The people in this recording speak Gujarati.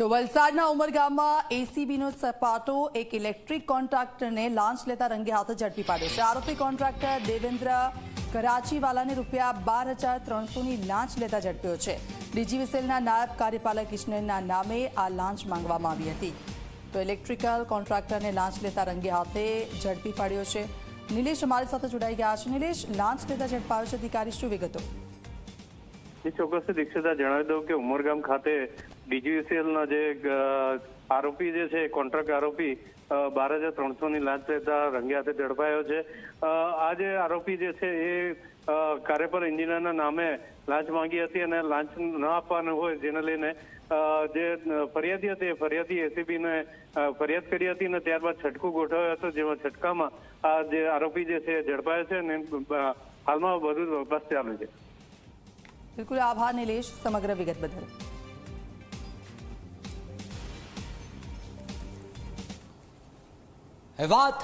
તો વલસાડના ઉમરગામમાં એસીબીનો સપાટો એક ઇલેક્ટ્રિક કોન્ટ્રાક્ટરને લાંચ લેતા રંગે હાથે ઝડપી પાડ્યો છે. આરોપી કોન્ટ્રાક્ટર દેવેન્દ્ર કરાચીવાલાને રૂપિયા બાર હજાર ત્રણસોની લાંચ લેતા ઝડપ્યો છે. ડીજીવીસીએલના નાયબ કાર્યપાલક ઇજનેરના નામે આ લાંચ માંગવામાં આવી હતી. તો ઇલેક્ટ્રિકલ કોન્ટ્રાક્ટરને લાંચ લેતા રંગે હાથે ઝડપી પાડ્યો છે. નિલેશ અમારી સાથે જોડાઈ ગયા છે. નિલેશ, લાંચ લેતા ઝડપાયો છે અધિકારી, શું વિગતો? એ ચોક્કસ દીક્ષિતા જણાવી દઉં કે ઉમરગામ ખાતે ડીજીસીએલના જે આરોપી જે છે, કોન્ટ્રાક્ટ આરોપી બાર હજાર ત્રણસો ની લાંચ લેતા રંગે હાથે ઝડપાયો છે. આ જે આરોપી જે છે, એ કાર્યપર એન્જિનિયરના નામે લાંચ માંગી હતી અને લાંચ ન આપવાનું હોય જેને લઈને જે ફરિયાદી હતી, એ ફરિયાદી એસીબીને ફરિયાદ કરી હતી અને ત્યારબાદ છટકું ગોઠવ્યો હતો, જેમાં છટકામાં આ જે આરોપી જે છે ઝડપાયો છે અને હાલમાં બધું તપાસ ચાલુ છે. બિલકુલ આભાર નિલેશ. સમગ્ર વિગત બદલ. વાત